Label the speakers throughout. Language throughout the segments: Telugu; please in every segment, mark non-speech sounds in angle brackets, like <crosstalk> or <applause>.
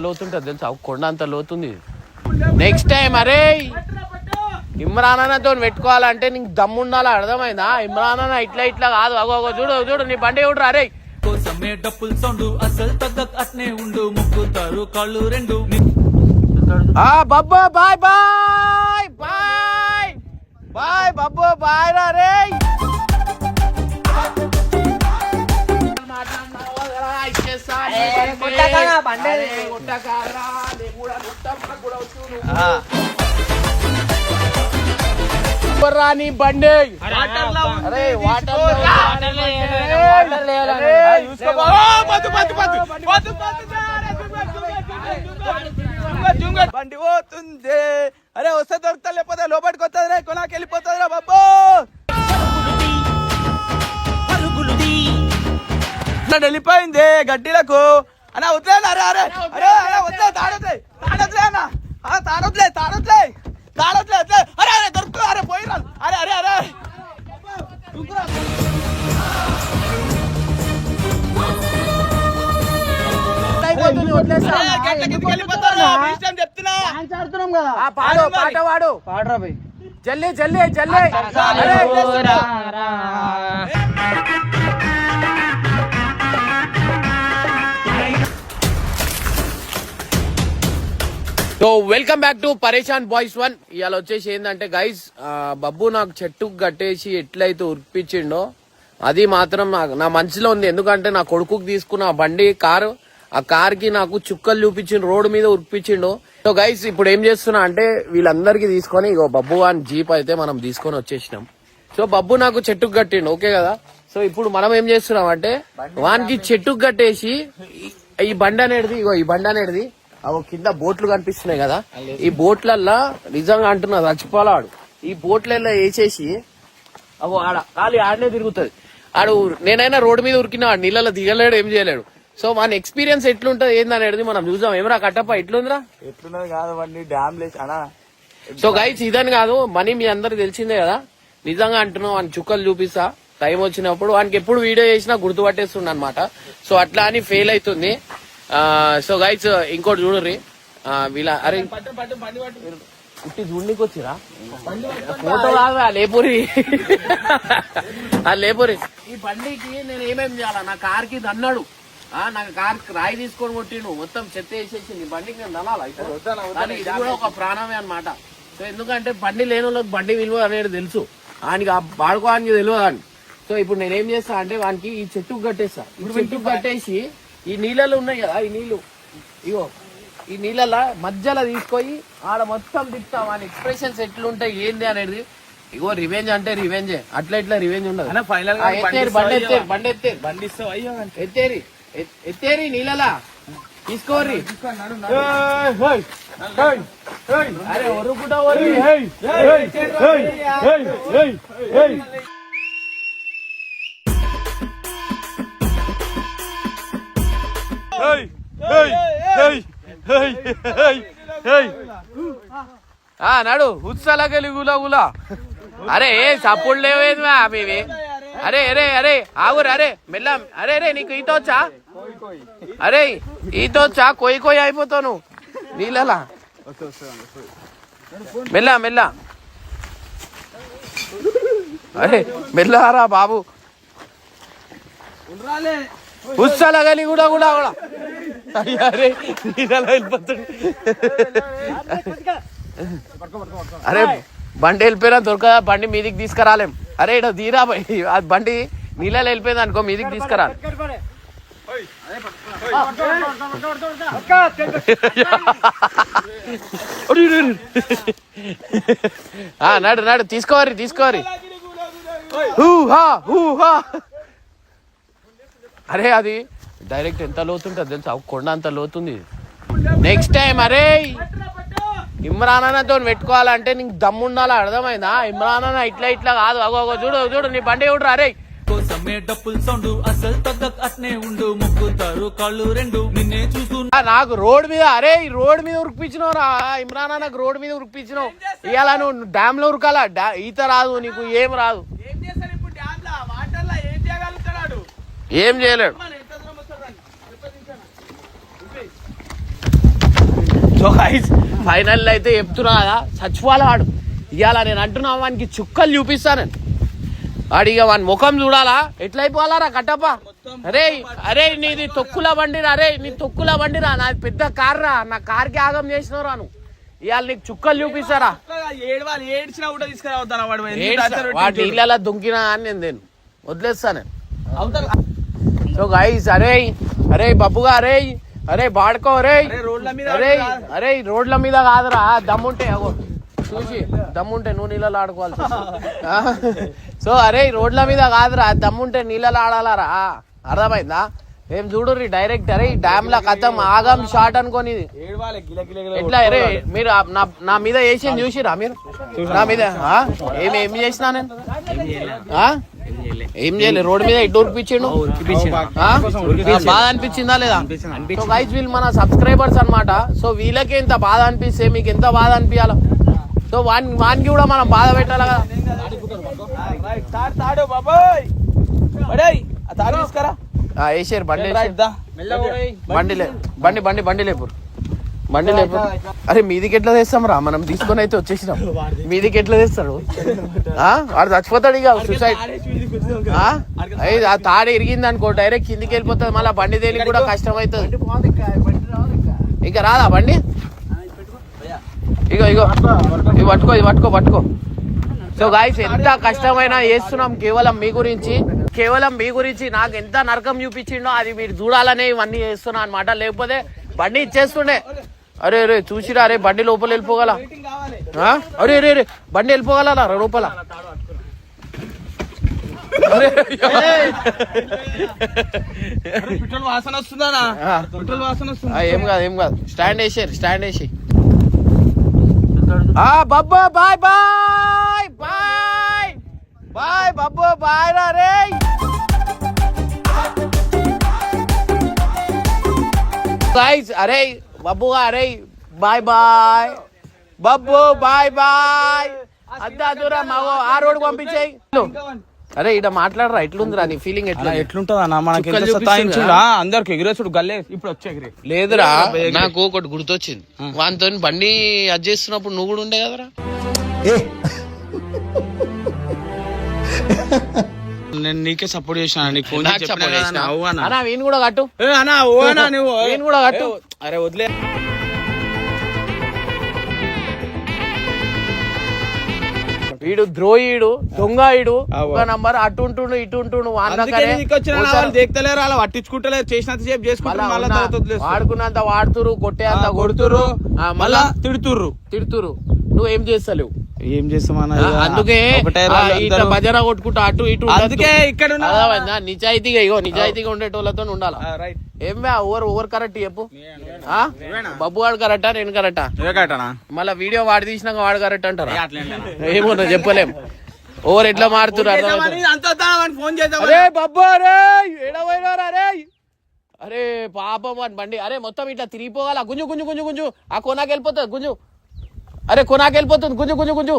Speaker 1: లోతుంటుంది తెలుసా? కొండ అంత లోతుంది. నెక్స్ట్ టైం అరే! ఇమ్రాన్ అన్నతో పెట్టుకోవాలంటే నీకు దమ్ము ఉండాలి? అర్థమైందా? ఇమ్రాన్ అన్న ఇట్లా ఇట్లా కాదు. అగో అగో చూడు చూడు నీ బండి చూడరా అరే!
Speaker 2: కోసమే డప్పుల్ సౌండ్ అసలు తగ్గక అట్నే ఉండు ముక్కుతారు కాళ్ళు రెండు.
Speaker 1: ఆ బబ్బో బాయ్ బాయ్ బాయ్! బాయ్ బబ్బో బాయ్ రా రే రాని బండి అరే వాటర్
Speaker 3: బండి పోతుంది అరే వస్తే దొరుకుతా లేకపోతే లోపలికి వస్తుంది రే కొనాకి వెళ్ళిపోతుంది రా బాబు వెళ్ళిపోయి గడ్డిలకు. అన్న వద్దులే అరే అరే అరే అరే వద్దే తాడొద్దులే తాడొద్దులే అన్న. తాడొద్దులే తాడొద్దులే తాడొద్దులే వద్దులే. అరే అరే దొరుకుతుంది అరే పోయిరా. అరే అరే అరే. అరే, గట్లకి వెళ్ళిపోతారు
Speaker 1: so welcome back to Pareshan boys one ఇవాళ వచ్చేసి ఏంటంటే గైస్ బబ్బు నాకు చెట్టుకు కట్టేసి ఎట్లయితే ఉరిపించిండో అది మాత్రం నాకు నా మనసులో ఉంది. ఎందుకంటే నా కొడుకుకి తీసుకున్న ఆ బండి కారు ఆ కార్కి నాకు చుక్కలు చూపించిండు రోడ్డు మీద ఉరిపించిండు. సో గైస్ ఇప్పుడు ఏం చేస్తున్నా అంటే వీళ్ళందరికీ తీసుకొని ఇగో బబ్బు అని జీప్ అయితే మనం తీసుకొని వచ్చేసినాం. సో బబ్బు నాకు చెట్టుకు కట్టిండు ఓకే కదా? సో ఇప్పుడు మనం ఏం చేస్తున్నాం అంటే వానికి చెట్టుకు కట్టేసి ఈ బండి అనేది ఇగో ఈ బండి అనేది అవి కింద బోట్లు కనిపిస్తున్నాయి కదా. ఈ బోట్లల్లా నిజంగా అంటున్నా చచ్చిపోలాడు ఈ బోట్లల్లో వేసేసి అగో ఆడ ఖాళీ ఆడనే తిరుగుతుంది. ఆడు నేనైనా రోడ్డు మీద ఉరికిన వాడు నీళ్ళలో దిగలేడు ఏం చేయలేడు. సో మన ఎక్స్పీరియన్స్ ఎట్లుంటది ఏందనేది మనం చూద్దాం. ఏమరా కట్టప్ప ఎట్లుందిరా?
Speaker 3: ఎట్లున్నది కాదు డ్యామ్ లేచి అనా.
Speaker 1: సో గైస్ ఇదని కాదు మనీ మీ అందరికి తెలిసిందే కదా. నిజంగా అంటున్నావు వాని చుక్కలు చూపిస్తా. టైం వచ్చినప్పుడు వానికి ఎప్పుడు వీడియో చేసినా గుర్తుపట్టేస్తుండ అనమాట సో అట్లా అని ఫెయిల్ అవుతుంది. సో గైస్ ఇంకోటి చూడరి వీళ్ళ అరే ఉట్టి చూడనీకి వచ్చిరా ఫోటో కాదు ఆ లేపురి. ఆ లేపురి. ఈ బండికి నేను ఏమేం చేయాలా? నా కార్కి దన్నాడు. ఆ నాకు కార్ రాయి తీసుకొని కొట్టిండు. మొత్తం చెత్త వేసేసింది. బండికి నేను దనాలా ఇప్పుడు ఇది కూడా ఒక ప్రాణమే అన్నమాట. సో ఎందుకంటే బండి లేని వాళ్ళకి బండి విలువ అనేది తెలుసు. ఆయనకి ఆ వాడుకోవడానికి తెలియదు అని. సో ఇప్పుడు నేనేం చేస్తా అంటే వానికి ఈ చెట్టుకు కట్టేస్తా. ఈ చెట్టుకు కట్టేసి ఈ నీళ్ళలో ఉన్నాయి కదా ఈ నీళ్ళు ఇగో ఈ నీళ్ళ మధ్యలో తీసుకొని ఆడ మొత్తం తిప్పుతా వాని ఎక్స్ప్రెషన్స్ ఎట్లుంటాయి ఏంది అనేది ఇగో రివెంజ్ అంటే రివెంజ్ అట్లా ఇట్లా రివెంజ్ ఉండదు ఎత్తేరు, బండి ఎత్తేరు బండి ఎత్తేరు
Speaker 3: బండి ఇస్తావు అయ్యో
Speaker 1: ఎత్తేరి ఎత్- ఎత్తేరి నీళ్ళలా తీసుకోర్రి అరే ఒరుకుంటా ఓరి ఆ నడు ఉత్సలకెళ్ళి గులా గులా అరే ఏ చప్పుడు లేవేది మా మీవి అరే అరే అరే ఆగురు అరే మెల్ల అరే అరే నీకు ఈత వచ్చా? అరే ఈత వచ్చా? కొయ్యి కొయ్యి అయిపోతావు నువ్వు నీళ్ళలా. మెల్ల మెల్ల. అరే మెల్లరా బాబు. ఉత్సలగలి కూడా కూడా కూడా. అరే నీళ్ళలో వెళ్ళిపోతుంది అరే బండి వెళ్ళిపోయినా దొరకదా? బండి మీదికి తీసుకురాలేం. అరే ఇడ తీరా ఆ బండి నీళ్ళలో వెళ్ళిపోయింది అనుకో మీదికి తీసుకురాలి. ఆ, నడు నడు తీసుకోవరి తీసుకోవరి హూ హా హూ హా. అరే అది డైరెక్ట్ ఎంత లోతుంటుంది తెలుసా? కొండ అంత లోతుంది. నెక్స్ట్ టైం అరే! ఇమ్రాన్ అన్నతో పెట్టుకోవాలంటే నీకు దమ్ము ఉండాలి? అర్థమైందా? ఇమ్రాన్ అన్న ఇట్లా ఇట్లా కాదు. అగో అగో చూడు చూడు నీ బండి చూడరా అరే!
Speaker 2: కోసమే డప్పుల్ సౌండ్ అసలు తగ్గక అట్నే ఉండు. ముక్కుతారు కాళ్ళు రెండు నిన్నే
Speaker 1: నాకు రోడ్ మీద అరే ఈ రోడ్ మీద ఉరికిపించినవురా ఇమ్రాన్ అన్నకు రోడ్ మీద ఉరికిపించినావు ఇవాళ నువ్వు డ్యామ్లో ఉరకాలా ఈత రాదు నీకు ఏం రాదు
Speaker 3: ఏం చేస్తాడు ఇప్పుడు డ్యామ్ లా వాటర్ లా ఏం చేయగలుగుతాడు
Speaker 1: ఏం చేయలేడు.
Speaker 3: సో గైస్
Speaker 1: ఫైనల్ అయితే చెప్తున్నా కదా చచ్చిపోవాలి వాడు ఇవాళ నేను అంటున్నా వానికి చుక్కలు చూపిస్తాను వాడు ఇక వాని ముఖం చూడాలా? ఎట్లా అయిపోవాలా కట్టప్ప? అరే అరే నీది తొక్కుల బండిరా అరే నీ తొక్కుల బండిరా నాది పెద్ద కార్ రా నా కార్కి ఆగం చేసినవు రాను ఇవాళ నీకు చుక్కలు చూపిస్తారా
Speaker 3: పెట్టిండు?
Speaker 1: నీళ్ళలో దుంకినా అని నేను వదిలేస్తాను సో గైస్ అరే అరే బబ్బుగా అరే అరే బాడుకో అరే
Speaker 3: అరే, రోడ్ల మీద
Speaker 1: అరే రోడ్ల మీద కాదురా దమ్ముంటే అగో చూసి దమ్ముంటే నువ్వు నీళ్ళలో ఆడుకోవాలి సో అరే రోడ్ల మీద కాదురా దమ్ముంటే నీళ్ళలో ఆడాలరా? అర్థమైందా? ఏం చూడుర్రి డైరెక్ట్ అరే ఈ డ్యామ్ లా కథం ఆగం షార్ట్ అనుకోని ఎట్లా అరే మీరు నా నా మీద వేసింది చూసిరా మీరు? నా మీద ఆ? ఏం ఏం చేసినా నేను? ఏం చేయలేదు రోడ్డు మీద ఇటు ఉరిపించిండు? బాధ అనిపించిందా లేదా? సో గైస్ వీళ్ళు మన సబ్స్క్రైబర్స్ అన్నమాట. సో వీళ్ళకి ఎంత బాధ అనిపిస్తే మీకు ఎంత బాధ అనిపించాలో సో వాని వానికి కూడా మనం బాధ పెట్టాలి కదా? వేసారు బండి. బండి బండి బండి బండి లేపు బండి అరే మీదికి ఎట్లా తెస్తాం రా? మనం తీసుకొని అయితే వచ్చేసినాం. మీదికి ఎట్లా తెస్తాడు? ఆ? వాడు చచ్చిపోతాడు ఇక సూసైడ్ ఆ? అయ్యి, ఆ తాడు ఇరిగింది అనుకో డైరెక్ట్ కిందికి వెళ్ళిపోతుంది. మళ్ళీ బండి తేలి కూడా కష్టం అవుతుంది. ఇక రాదా బండి? ఇగో ఇగో. ఇది పట్టుకో ఇది పట్టుకో పట్టుకో. సో గాయస్ ఎంత కష్టమైనా చేస్తున్నాం కేవలం మీ గురించి. కేవలం మీ గురించి నాకు ఎంత నరకం చూపించిండో అది మీరు చూడాలనే ఇవన్నీ చేస్తున్నా అనమాట లేకపోతే బండి ఇచ్చేస్తుండే. అరే అరే చూసిరా అరే బండి లోపల వెళ్ళిపోగల ఆ? అరే అరే అరే బండి వెళ్ళిపోగల లోపల
Speaker 3: పెట్రోల్ వాసన వస్తుందా పెట్రోల్ వాసన
Speaker 1: ఏం కాదు ఏం కాదు స్టాండ్ వేసారు స్టాండ్ వేసి ఆ బబ్బో బాయ్ బాయ్ బాయ్ బాయ్ బబ్బో బాయ్ రా రే సైజ్ అరే బబ్బు అరే బాయ్ బాయ్ బబ్బు బాయ్ బాయ్ అంతా దూరం మావో ఆ రోడ్ పంపించేయి. అరే ఇడ మాట్లాడరా ఎట్లుందిరా నీ ఫీలింగ్ ఎట్లా
Speaker 3: ఎట్లుంటది మనకి? సతాయించుడా అందరికి ఎగిరేసుడు గల్లే ఇప్పుడు వచ్చే ఎగిరే.
Speaker 1: లేదురా. నాకు ఒకటి గుర్తొచ్చింది. వానితో బండి అది చేస్తున్నప్పుడు నువ్వు కూడా ఉండే కదరా? <laughs>
Speaker 3: నేను నీకే సపోర్ట్ చేసిన నీకు ఫోన్
Speaker 1: నాకు support
Speaker 3: చెప్పినా
Speaker 1: చేసినా.
Speaker 3: అవ్వు అన్న.
Speaker 1: అన్నా వీని కూడా కట్టు.
Speaker 3: ఏ అన్న అన్న నువ్వు
Speaker 1: వీని కూడా కట్టు.
Speaker 3: అరే వదిలే.
Speaker 1: వీడు ద్రోహీడు దొంగాయుడు
Speaker 3: అవ్వ.
Speaker 1: ఒక నంబర్ అటు ఉంటుండు ఇటు ఉంటుండు
Speaker 3: అందుకే నీకు వచ్చిన వాళ్ళు దేక్తలేరు అలా పట్టించుకుంటలేరు చేసినంత సేపు చేసుకుంటారు మళ్ళీ తర్వాత వదిలేస్తారు.
Speaker 1: వాడుకున్నంత వాడుతురు కొట్టే అంత
Speaker 3: ఆ,
Speaker 1: కొడుతురు
Speaker 3: కొడుతురు
Speaker 1: ఆ,
Speaker 3: మళ్ళా
Speaker 1: మళ్ళా
Speaker 3: తిడుతుర్రు.
Speaker 1: తిడుతురు నువ్వేం చేస్తలేవు?
Speaker 3: ఏం
Speaker 1: అందుకే ఆ, ఇట్లా భజన కొట్టుకుంటా అటు ఇటు.
Speaker 3: అందుకే ఇక్కడ?
Speaker 1: నిజాయితీగా ఇగో నిజాయితీగా ఉండేటోళ్ళతో ఉండాలి?
Speaker 3: రైట్
Speaker 1: ఏం బే ఓవర్ ఓవర్ కరెక్ట్ చెప్పు? బబ్బు వాడు కరెక్టా? నేను కరెక్టా?
Speaker 3: కట్టనా
Speaker 1: మళ్ళా వీడియో వాడి తీసినాక వాడు కరెక్ట్ అంటారా? ఏమో చెప్పలేం. ఓవర్ ఎట్లా
Speaker 3: చేద్దాం
Speaker 1: అరే బబ్బు అరే అరే? అరే పాపం బండి అరే మొత్తం ఇట్లా తిరిగిపోవాలా? గుంజు గుంజు గుంజు గుంజు. ఆ కొనాకి వెళ్ళిపోతుంది గుంజు. అరే కొనాకి వెళ్ళిపోతుంది. గుంజు గుంజు గుంజు.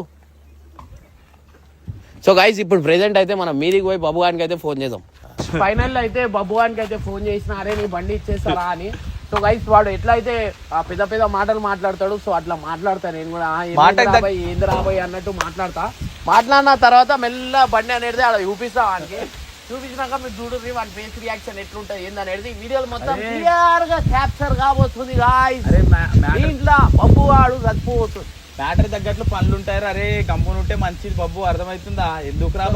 Speaker 1: సో గైస్ ఇప్పుడు ప్రెసెంట్ అయితే మనం మీదికి పోయి బాబు గారికి అయితే ఫోన్ చేద్దాం. ఫైనల్ అయితే బాబు గారికి అయితే ఫోన్ చేసిన అరే నీ బండి ఇచ్చేస్తారా అని. సో గైస్ వాడు ఎట్లా అయితే ఆ పెద్ద పెద్ద మాటలు మాట్లాడతాడు సో అట్లా మాట్లాడతా. నేను కూడా ఏంది రాబోయ్ అన్నట్టు మాట్లాడతా. మాట్లాడిన తర్వాత మెల్ల బండి అనేది అలా చూపిస్తా వానికి. చూపించినాక మీరు చూడండి వాడి ఫేస్ రియాక్షన్ ఎట్లుంటది ఏంది అనేది వీడియోలు మొత్తం క్లియర్గా క్యాప్చర్ కాబోతుంది గాయస్ దీంట్లో బబ్బు వాడు చచ్చిపోతుంది
Speaker 3: బ్యాటరీ తగ్గట్లు పనులు ఉంటారు అరే కంపెనీ ఉంటే మంచిది బబ్బు అర్థమవుతుందా? ఎందుకు రా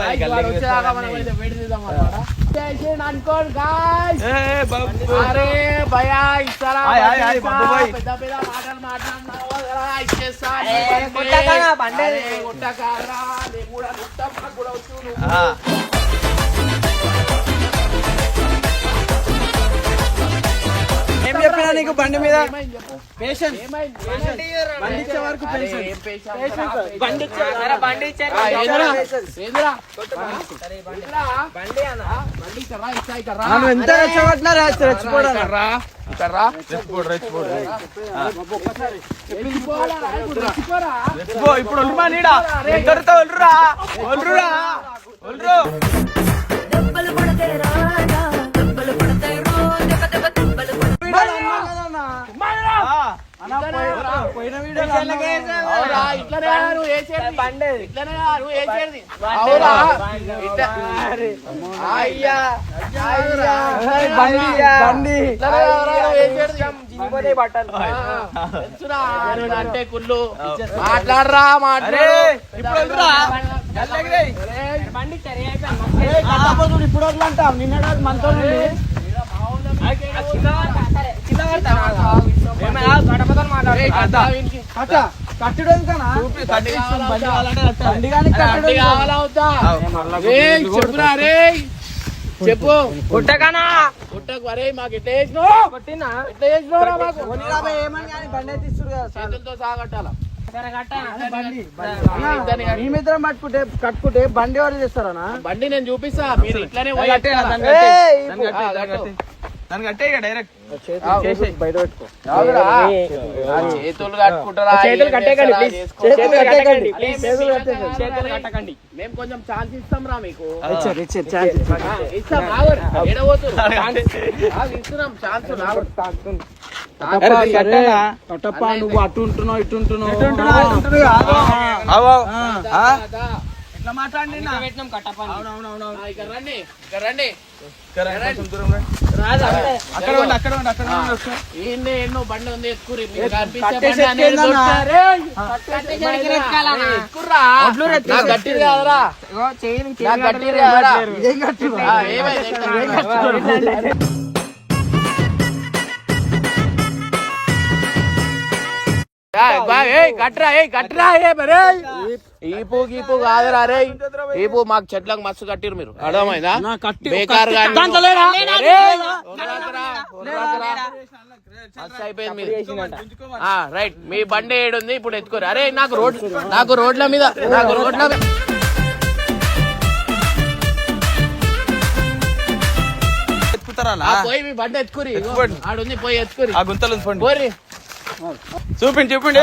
Speaker 3: చెప్పినా నీకు బండి మీద?
Speaker 1: ఏమైంది చెప్పు?
Speaker 3: పేషెన్స్
Speaker 1: ఏమైంది?
Speaker 3: బండి ఇచ్చే వరకు
Speaker 1: అరే,
Speaker 3: patience.
Speaker 1: ఏం patience? రా, patience.
Speaker 3: బండి
Speaker 4: అరే బండి ఇచ్చారు.
Speaker 1: ఆ, ఏందిరా? ఏందిరా?
Speaker 4: సరే బండి
Speaker 1: ఏందిరా?
Speaker 4: బండి
Speaker 1: అంటే కుళ్ళు. మాట్లాడరా మాట్లాడు.
Speaker 3: ఇప్పుడు ఇప్పుడు వద్దంటాం నిన్న మనతో.
Speaker 4: ఏమైనా? గడపతో మాట్లాడు.
Speaker 3: కట్టుడు
Speaker 1: చెప్పురా చెప్పు
Speaker 4: గుట్టకనా
Speaker 1: పుట్టకు అరే మాకు ఎట్లా చేసినావు?
Speaker 4: కొట్టినా?
Speaker 1: ఎట్లా చేసినావురా మాకు?
Speaker 3: ఏమని కానీ బండి అయితే ఇస్తారు కదా
Speaker 1: చేతులతో సాగట్టాలా
Speaker 4: సరే కట్ట?
Speaker 3: బండి
Speaker 1: ఇద్దరిని కానీ.
Speaker 3: మేమిద్దరం పట్టుకుంటే కట్టుకుంటే బండి ఎవరు చేస్తారనా?
Speaker 1: బండి నేను చూపిస్తా మీరు ఇట్లానే
Speaker 3: ఇక డైరెక్ట్
Speaker 1: బయట పెట్టుకో. చేతులు కట్టుకుంటారా?
Speaker 4: చేతులు కట్టేకండి. చేతులు.
Speaker 1: మేము
Speaker 4: చేతులు
Speaker 1: ఇట్లా
Speaker 4: కట్టేకండి.
Speaker 1: కాదురా
Speaker 4: చేతులు
Speaker 1: రే.
Speaker 4: కట్టకండి.
Speaker 1: మేము కొంచెం ఛాన్స్ ఇస్తాం రా మీకు
Speaker 3: ఇచ్చారు ఛాన్స్
Speaker 1: ఇస్తాం ఇస్తున్నాం ఛాన్స్ ఆగరు.
Speaker 3: కట్టప్ప నువ్వు అటు ఉంటున్నావు ఇటు ఉంటున్నావు. ఎట్లా మాట్లాడి
Speaker 4: పెట్టినాం కట్టపని
Speaker 1: ఆ, ఇక్కడ రండి ఇక్కడ రండి. ఎన్నో బండి ఉంది ఎత్తుకురి. కట్రా ఏయ్ కట్రా ఏ మరే ఈపు గీపు కాదురా రే ఈపు మాకు చెట్లకు మస్తు కట్టిరు మీరు. అర్థమైందా? బేకార్ మస్తు అయిపోయింది రైట్. మీ బండి ఏడుంది ఇప్పుడు ఎత్తుకోరు. అరే నాకు రోడ్ నాకు రోడ్ల మీద నాకు రోడ్ల మీద.
Speaker 3: ఎత్తుకుతారా
Speaker 1: పోయి మీ బండి ఎత్తుకురి. ఆడుంది పోయి ఎత్తుకురి.
Speaker 3: ఆ గుంతలు
Speaker 1: పోరి.
Speaker 3: చూపిండి చూపిండి.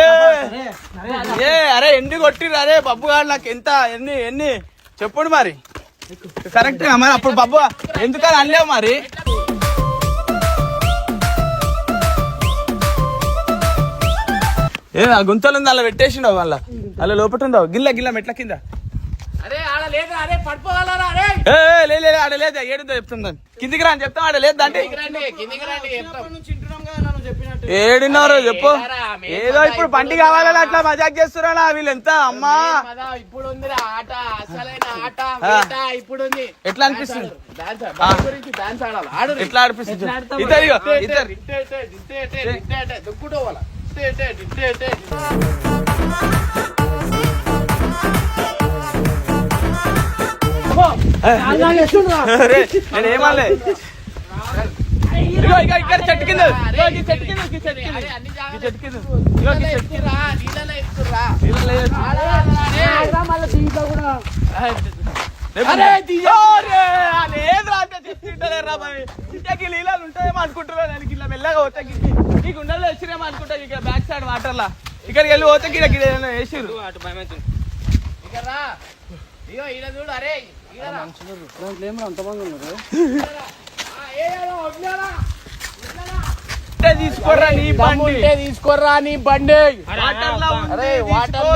Speaker 3: ఏ అరే ఎన్ని కొట్టిర్రు అరే బబ్బు గారు నాకు ఎంత ఎన్ని ఎన్ని? చెప్పండి మరి. కరెక్ట్ మరి అప్పుడు బబ్బు ఎందుకని అనలేవు మరి? ఏ ఆ గుంతలు ఉంది అలా పెట్టేసిండు అలా అలా ఉందా? గిల్ల గిల్ల మెట్ల కింద.
Speaker 1: లేదు
Speaker 3: ఆడ లేదు ఏడుందో చెప్తుందని కిందికి రా అని చెప్తాం ఆడ లేదు అంటే. ఏడున్నారు చెప్పు. ఏదో ఇప్పుడు బండి కావాలని అట్లా మజాక్ చేస్తున్నా వీళ్ళు ఎంత అమ్మా?
Speaker 1: ఇప్పుడు ఉంది ఆట అసలైన ఆట
Speaker 3: ఆ.
Speaker 1: వేట ఇప్పుడు ఉంది
Speaker 3: ఎట్లా అనిపిస్తుంది? ఎట్లా ఆడిపిస్తుంది ఇద్దరు ఇద్దరు.
Speaker 1: దుక్కుటో వాళ్ళ
Speaker 3: ఇగో ఇగో ఇక్కడ చెట్టు కింద. ఇగో ఈ చెట్టు కింద ఈ చెట్టు కింద. ఈ చెట్టు కింద. ఇగో ఈ చెట్టు కింద. నీళ్ళలో.
Speaker 1: అరే,
Speaker 3: రే, అంటే మరి. ఇంతకీ నీళ్ళలు ఉంటాయేమో నేను మెల్లగా పోతే గి- ఈ గుండెల్లో వచ్చిరేమో అనుకుంటా ఇక్కడ బ్యాక్ సైడ్ వాటర్లా ఇక్కడికి వెళ్ళి పోతే గిడ గిడ ఏదైనా వేసిర్రు.
Speaker 4: అటు భయమవుతుంది
Speaker 1: చూడు అరే ఈడ రా.
Speaker 3: తీసుకోర్రా నీ బండి
Speaker 1: తీసుకోర్రా నీ అరే వాటర్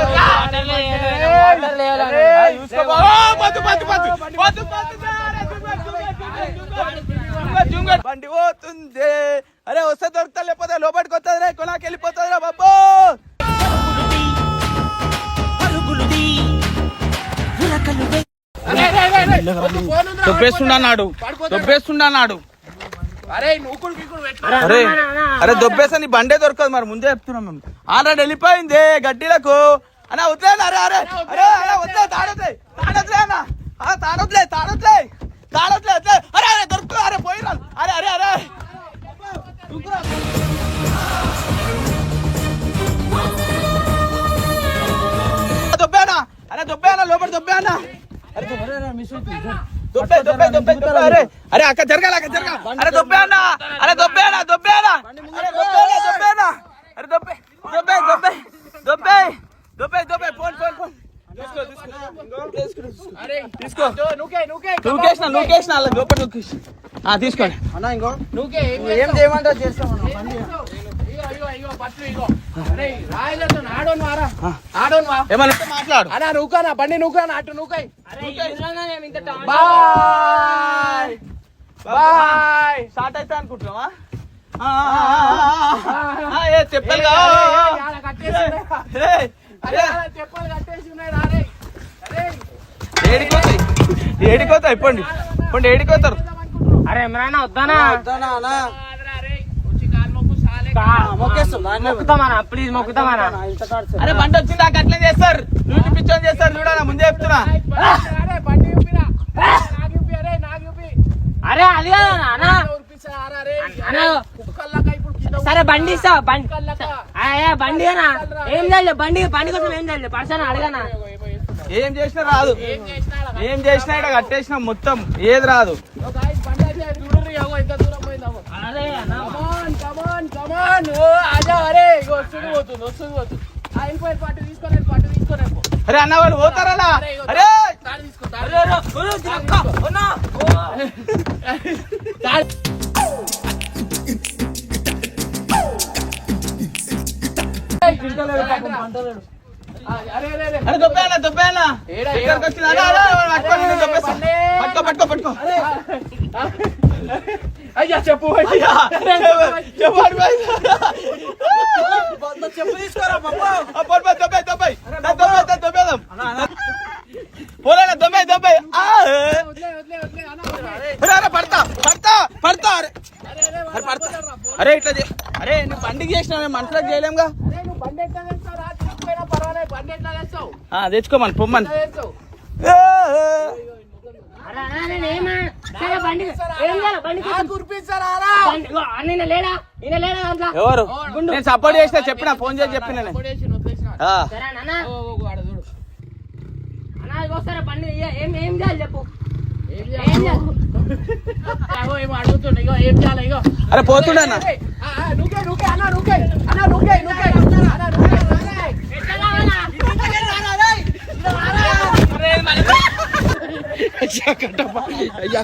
Speaker 3: పోతుంది అరే వస్తే దొరుకుతా లేకపోతే లోపలికి వస్తుంది రే కొనాకి వెళ్ళిపోతుంది రా బాబు
Speaker 1: అరే, అరే, అరే, అరే. అరే
Speaker 3: అరే అరే దొబ్బేసా నీ బండే దొరకదు మరి ముందే చెప్తున్నాం మేము. ఆల్రెడీ వెళ్ళిపోయింది గడ్డిలకు. అన్న వద్దులేనా అరే అరే అరే అరే వద్దే తాడొద్లే తాడొద్లే అన్న ఆ, తాడొద్లే తాడొద్లే తాడొద్లే వద్లే. అరే అరే దొరుకుతుంది అరే పోయిరా అరే అరే అరే. దొబ్బేనా? అరే దొబ్బేనా? లోపల దొబ్బేనా? దొబ్బే దొబ్బే దొబ్బే దొబ్బే. అరే అరే అక్క జరగాలి అక్క జరగాలి. అరే దొబ్బేనా అరే దొబ్బేనా దొబ్బేనా అరే దొబ్బేనా దొబ్బేనా అరే దొబ్బే దొబ్బే దొబ్బే దొబ్బే దొబ్బే దొబ్బే. Phone phone phone. తీసుకో అలా తీసుకోండి
Speaker 1: నువ్వుకే ఏం
Speaker 3: ఏం చేయమంటావు? చేస్తాం మాట్లాడు.
Speaker 1: అన్నా నూకానా? బండి నూకానా? అటు నూకాయి. బాయ్. బాయ్.
Speaker 3: స్టార్ట్ అయితే అనుకుంటున్నావా చెప్పాలి అరే,
Speaker 1: చెప్పాలి కట్టేసి ఉన్నాయి రారే అరే.
Speaker 4: ఎమరానా వద్దానా?
Speaker 1: ఆదరా రే వచ్చి కాలు మొక్కు సాలే
Speaker 4: మొక్కుతామన్నా ప్లీజ్ మొక్కుతామన్నా
Speaker 3: అరే బండి వచ్చింది నాకు అట్లే చేస్తారు నువ్వు పిచ్చోని చేస్తారు చూడనా ముందే చెప్తున్నా.
Speaker 1: అరే
Speaker 4: అది కదా అన్న సరే బండి ఇస్తా బండి. బండి అనా ఏం చేయలేదు బండి బండి కోసం ఏం చేయలేదు. పర్సన్ అడగనా?
Speaker 3: ఏం చేసినా రాదు.
Speaker 1: ఏం చేసినా
Speaker 3: ఇక్కడ కట్టేసినా మొత్తం. ఏది రాదు.
Speaker 4: అరే అన్న.
Speaker 1: కమాన్ కమాన్ ఓ ఆజా అరే ఇగో వస్తుంది పోతుంది వస్తుంది పోతుంది ఆ ఇంకో పాటు తీసుకొని పాటు తీసుకొని పో.
Speaker 3: అరే అన్న వాళ్ళు పోతారా
Speaker 1: అరే తాడు తీసుకో తాడు. తాడు అరే
Speaker 3: దొబ్బేనా దొబ్బేనా. పట్టుకో పట్టుకో పట్టుకో
Speaker 1: అయ్యా చెప్పు
Speaker 3: అయ్యా, చెప్పు, చెప్పు, అటు పోయి. ఆ, పోరు, పోరు, దొబ్బేయ్, దొబ్బేయ్. దా, దొబ్బేయ్, దా, దొబ్బేద్దాం. పోలేనా, దొబ్బేయ్, దొబ్బేయ్. ఆ, ఏ.
Speaker 1: వదిలే వదిలే వదిలే అన్న వదిలే.
Speaker 3: అరే, అరే, పడతా పడతా పడతా అరే
Speaker 1: అరే
Speaker 3: పడతా. అరే ఇట్లా అరే నువ్వు బండికి చేసినా మేము మనుషులకు చేయలేముగా తెచ్చుకోమని పొమ్మని ఎవరు నేను సపోర్ట్ చేసిన చెప్పిన ఫోన్ చేసి చెప్పిన అరే పోతుండే అన్న
Speaker 1: అయ్యా కట్టప్ప అయ్యా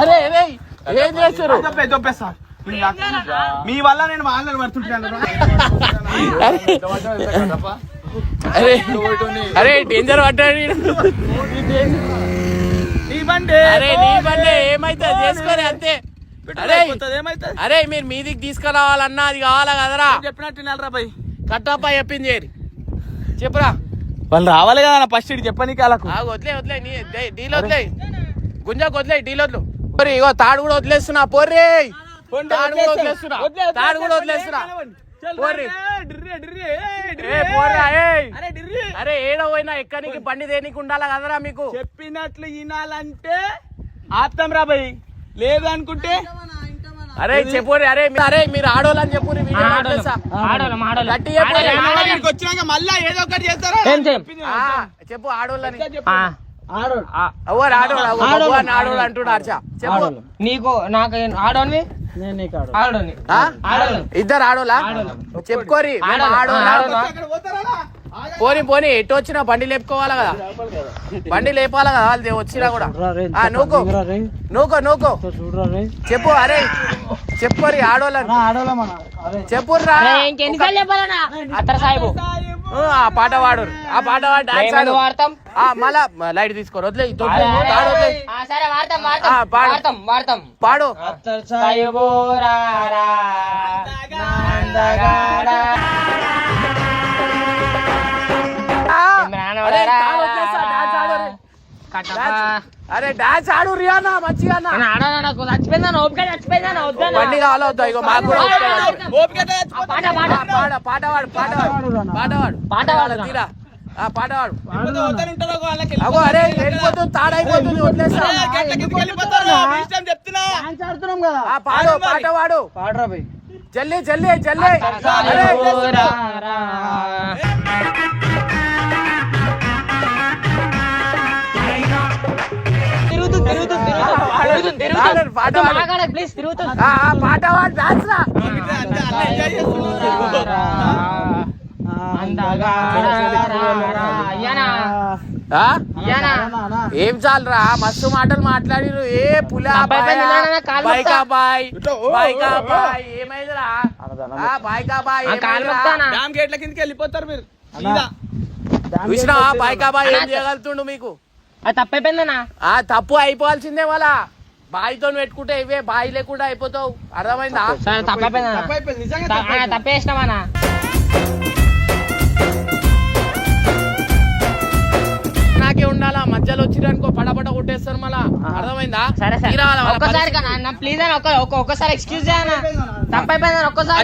Speaker 1: అరే అరే ఏం చేస్తారు
Speaker 3: మీ వల్ల నేను వాళ్ళని పడుతుంటాను
Speaker 1: అరే అరే డేంజర్ పట్టాడు
Speaker 3: బండి
Speaker 1: అరే నీ బండి ఏమైతుంది? చేసుకోరే అంతే. అరే
Speaker 3: ఏమైతుంది?
Speaker 1: అరే మీరు మీదికి తీసుకురావాలన్నా అది కావాలా కదరా?
Speaker 3: చెప్పినట్టు
Speaker 1: కట్టప్ప చెప్పింది చెప్పురా.
Speaker 3: వాళ్ళు రావాలి కదా ఫస్ట్ ఇటు చెప్పనీకి వాళ్ళకు.
Speaker 1: వదిలే వదిలే నీ డీల్ వదిలే. గుంజకు వదిలే డీల్ వదిలు. ఇగో తాడు కూడా వదిలేస్తున్నా పోర్రే. తాడు కూడా వదిలేస్తున్నా. తాడు కూడా వదిలేస్తున్నా.
Speaker 3: అరే
Speaker 1: ఏడ పోయినా ఎక్కడికి బండి దేనికి ఉండాలా కదరా మీకు?
Speaker 3: చెప్పినట్లు వినాలంటే ఆప్తాం రా భయ్ లేదు అనుకుంటే
Speaker 1: అరే చెప్పురి అరే అరే మీరు ఆడోళ్ళని చెప్పు
Speaker 4: ఆడోళ్ళం, ఆడోళ్ళం, ఆడోళ్ళం.
Speaker 1: గట్టి చెప్పు
Speaker 4: ఆడోళ్ళం, ఆడోళ్ళం.
Speaker 3: ఇక్కడికి వచ్చినాక మళ్ళా ఏదో ఒకటి చేస్తారా?
Speaker 1: చెప్పు. ఆడోళ్ళని. ఆడోళ్ళు. ఆడోళ్ళు? అంటున్నారు అర్చా. చెప్పు.
Speaker 4: నీకు నాకు ఆడోని.
Speaker 1: ఇద్దరు ఆడోళ్ళం. చెప్పుకోరి పోని పోని ఎటు వచ్చినా బండి లేపుకోవాలా కదా? బండి లేపాలా కదా వాళ్ళు? వచ్చినా కూడా. ఆ, నూకో. నూకో నూకో. చెప్పు అరే. చెప్పుకోరి ఆడోళ్ళని. చెప్పు రా ఆ పాట పాడు ఆ పాట డాన్స్ ఆడు.
Speaker 4: వాడతాం?
Speaker 1: ఆ మళ్ళా లైట్ తీసుకోరు వదిలే తొట్టు,
Speaker 4: సరే వాడతాం వాడతాం
Speaker 1: పాడు.
Speaker 4: వాడతాం వాడతాం.
Speaker 1: పాడు.
Speaker 4: కట్టప్ప.
Speaker 1: అరే డాన్స్ ఆడు రియానా మంచిగా
Speaker 4: నాకు చచ్చిపోయిందా ఓపిక చచ్చిపోయిందా వద్దానా?
Speaker 1: బండి కావాలా వద్దా? ఇగో మాకు
Speaker 4: పాట పాట
Speaker 1: పాడ పాట పాడు పాట పాడు పాట పాడు.
Speaker 4: పాట పాడు.
Speaker 1: తీరా. ఆ పాట
Speaker 3: వాళ్ళకి.
Speaker 1: అగో అరే వెళ్ళిపోతుంది తాడైపోతుంది వదిలేస్తా. ఆ పాడు పాట పాడు. జల్లి జల్లి జల్లి ఏం చాలరా? మస్తు మాటలు మాట్లాడిరు. ఏ పులా బాయ్. బాయ్ బాయ్ ఏమైందిరా?
Speaker 3: డ్యామ్ గేట్ల కిందకి వెళ్ళిపోతారు మీరు.
Speaker 1: బాయ్ కా బాయ్ ఏం చేయగలుగుతుండు మీకు?
Speaker 4: తప్పైపోయిందనా
Speaker 1: తప్పు అయిపోవాల్సిందే వాళ్ళ బాయితో పెట్టుకుంటే ఇవే బాయి లేకుండా అయిపోతావు. అర్థమైందా?
Speaker 4: సరే తప్పైపోయిందనా
Speaker 3: తప్పైపోయింది నిజంగా
Speaker 4: త- ఆ,
Speaker 3: తప్పైపోయింది.
Speaker 4: తప్పేసినామనా
Speaker 1: నాకే ఉండాలా? మధ్యలో వచ్చిరనుకో పడబడ కొట్టేస్తారు మళ్ళా. అర్థమైందా?
Speaker 4: ఒక్కసారి ప్లీజ్ అని ఒక్క ఒక్క- ఒక్కసారి ఎక్స్క్యూజ్ చేయనా తప్పైపోయిందని ఒక్కసారి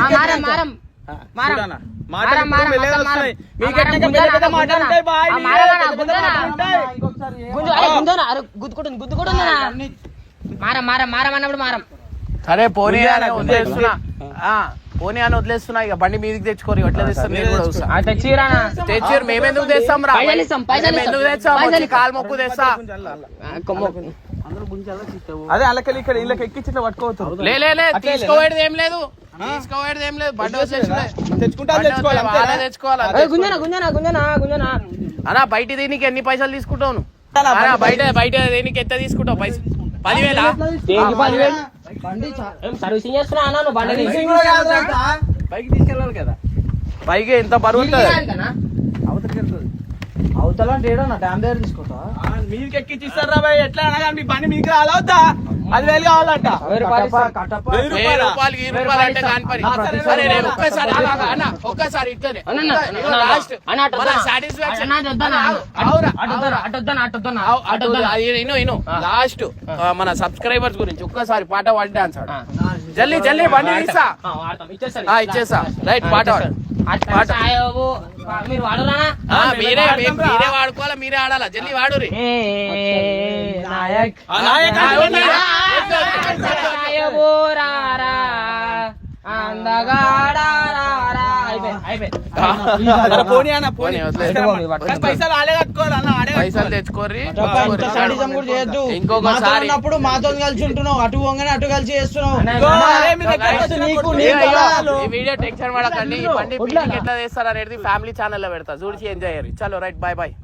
Speaker 3: మారుతారు
Speaker 4: మారం మారం. మారం. మారం,
Speaker 3: మాటలు పెద్ద పెద్ద మాటలు. ఉంటాయి, బాయ్
Speaker 4: గుద్దుకుంటుంది అన్నప్పుడు
Speaker 1: సరే పోనీ వదిలేస్తున్నా. ఆ, పోనీ అని వదిలేస్తున్నా. ఇక బండి మీదకి తెచ్చుకోరు. ఎట్లా
Speaker 4: తెచ్చిరానా
Speaker 1: తెచ్చారు మేమెందుకు తెస్తాం రా? మేము ఎందుకు. తెస్తాం. కాలు మొక్కు తెస్తా.
Speaker 3: అదే అల్లకెళ్ళి ఇక్కడ ఇళ్ళకి ఎక్కించి ఇట్లా పట్టుకోవచ్చు.
Speaker 1: లే లే లే
Speaker 3: అట్లే లేదా?
Speaker 1: తీసుకోవేది ఏం లేదు. తీసుకోవేది ఏం లేదు. బండి.
Speaker 3: తెచ్చుకుంటా తెచ్చుకోవాలి
Speaker 4: గుంజనా గుంజనా గుంజనా గుంజనా?
Speaker 1: బయట దీనికి ఎన్ని పైసలు తీసుకుంటావు బయట బయట దేనికి ఎంత తీసుకుంటావు? పైసలు పదివేల?
Speaker 4: సర్వీసింగ్ చేస్తున్నా అన్నా? నువ్వు బండి
Speaker 1: తీసుకెళ్ళాలి కదా. పైకి ఎంత బరువు
Speaker 3: మీదికి ఎక్కించి ఇస్తారా బాయ్? ఎట్లా అనగా మీ బండి మీకు రాలవుతా అది వేలు కావాలంట.
Speaker 4: వెయ్యి రూపాయలు
Speaker 1: ఈ రూపాయలు? అంటే పని. సరే ఒక్కసారి అన్న, ఇట్లనే. లాస్ట్. మన లాస్ట్ సబ్స్క్రైబర్స్ గురించి ఒక్కసారి పాట పాడి డాన్స్. జల్దీ జల్దీ బండి ఇచ్చేస్తా. రైట్, పాట
Speaker 4: మీరు
Speaker 1: మీరే వాడుకోవాలా మీరే ఆడాలా?
Speaker 4: రారా అందగాడారా
Speaker 3: పైసలు
Speaker 1: తెచ్చుకోర్రి.
Speaker 5: మాతో
Speaker 1: ఇంకొకసారి.
Speaker 5: ఉన్నప్పుడు మాతో కలిసి ఉంటున్నావు అటు పోగానే అటు కలిసి చేస్తున్నావు.
Speaker 1: వీడియో టెన్షన్ పడకండి. ఈ బండి ఎట్లా చేస్తారు అనేది ఫ్యామిలీ ఛానల్లో పెడతా. చూసి ఎంజాయ్ అయ్యారు చలో రైట్ బాయ్ బాయ్